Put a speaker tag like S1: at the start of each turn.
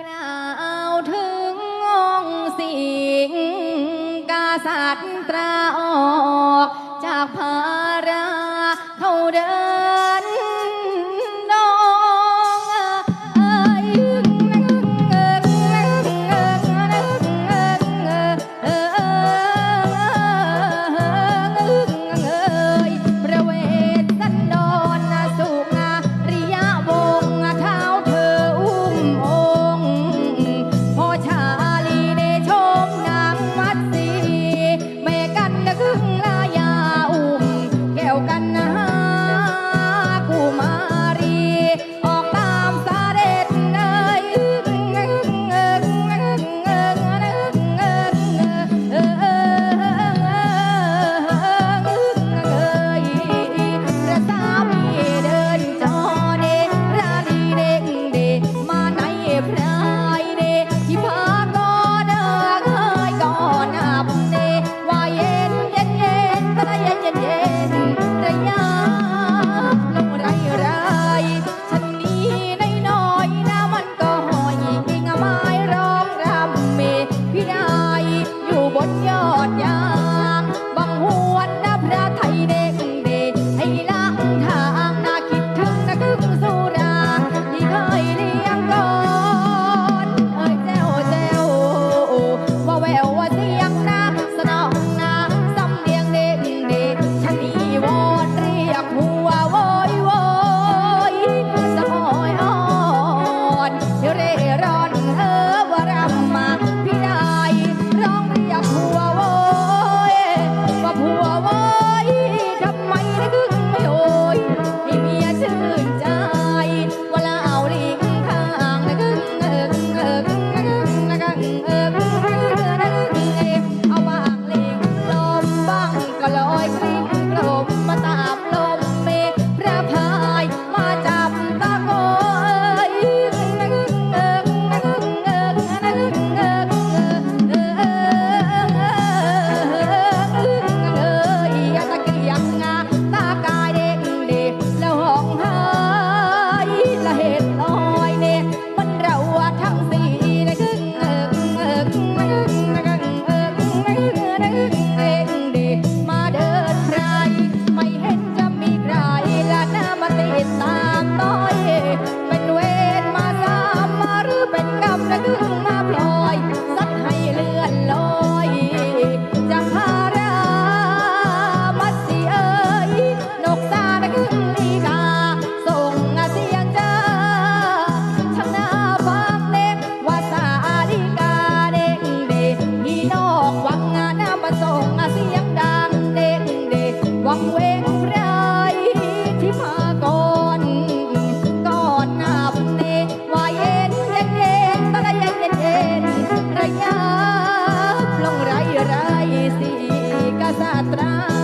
S1: กล่าวถึงองค์สิงกษัตราออกจากภา Yeah. day. atrás.